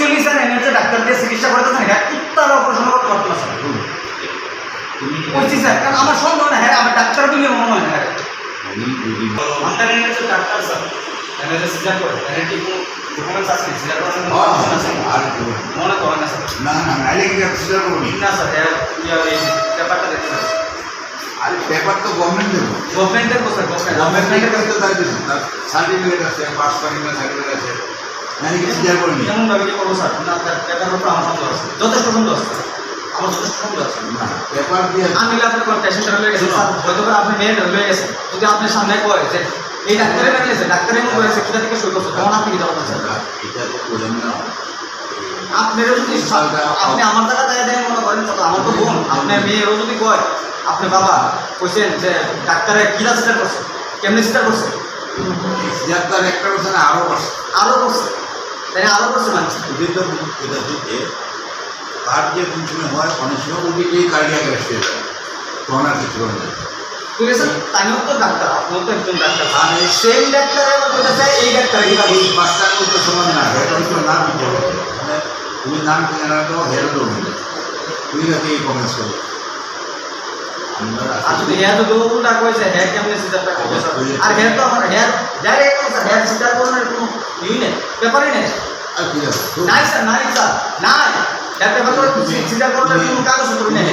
Actually sir এনে যে ডাক্তার দিয়ে চিকিৎসা করতেছেন হ্যাঁ কুত্তার অপারেশন করতে পারতো না স্যার তুমি বলছি স্যার কারণ আমার সন্দেহ না হ্যাঁ আমার ডাক্তার দিলে মনে হয় না হ্যাঁ। আমি এনে যে ডাক্তার স্যার। যে সিজার করে এনে কি ডকুমেন্টস আছে? সিজার করার হ্যাঁ, আর। মনে করেন না স্যার। না না নাইলে কি কনসিডার করবি না। স্যার এই ব্যাপারটা দেখতে হবে পেপার তো গভর্নমেন্ট দেবো। গভর্নমেন্টের কথা গভর্নমেন্ট গভর্নমেন্টের তো তাই দিচ্ছে সার্টিফিকেট আছে পাস করেন সার্টিফিকেট আছে। নাইলে কি সিজার করবি কেমন ভাবে কি করব স্যার? না স্যার ব্যাপার উপর আমার সন্দেহ আছে। যথেষ্ট সন্দেহ আছে। আমার যথেষ্ট সন্দেহ আছে। না পেপার দিয়ে আমি নিলে আপনি কোনো লয়ে গেছেন স্যার হয়তো করে আপনি মেয়ের লয়ে গেছেন যদি আপনার সামনে কয় যে এই ডাক্তারে বেরিয়ে গেছে ডাক্তারে মনে করেছে কোথা থেকে শুরু করছে তখন আপনি কি যাবেন স্যার এটা তো বলেন না। আপনারও যদি আপনি আমার জায়গা দেয় দেয় মনে করেন তো আমার তো বোন। আপনার মেয়েরও যদি কয় আপনি বাবা কইছেন যে ডাক্তারে কিরা সিস্টার করছে? কেমনি সিস্টার করছে? ডাক্তার তার একটা কথা না আরও করছে। আরও করছে। না আরও ওদের তো এটা দিতে তার যে কোন হয় অনেক সময় ওদিকেই কার্ডিয়াক অ্যারেস্ট হয়ে যায় তখন আর কিছু করে না ঠিক আছে তাইও তো ডাক্তার আপনিও তো একজন ডাক্তার। আর এই সেই ডাক্তারে আবার কইতে চাই এই ডাক্তারে কি এই পাঁচটার মধ্যে সমান না এটা হচ্ছে নাম দিতে হবে মানে তুমি নাম ঠিকানা দাও হেরো দেবো তুই যাতে এই কমেন্টস করো। আসলে হ্যাঁ তো কইছে হ্যাঁ? কেমনে সিস্টারটা আর হ্যাঁ তো আমার হ্যাঁ হ্যাঁ সিস্টার করনের কোনো ই নেই নেই স্যার নাই স্যার নাই। হ্যাঁ ব্যাপার করে সিস্টার করলে কোনো কাগজপত্র নেই।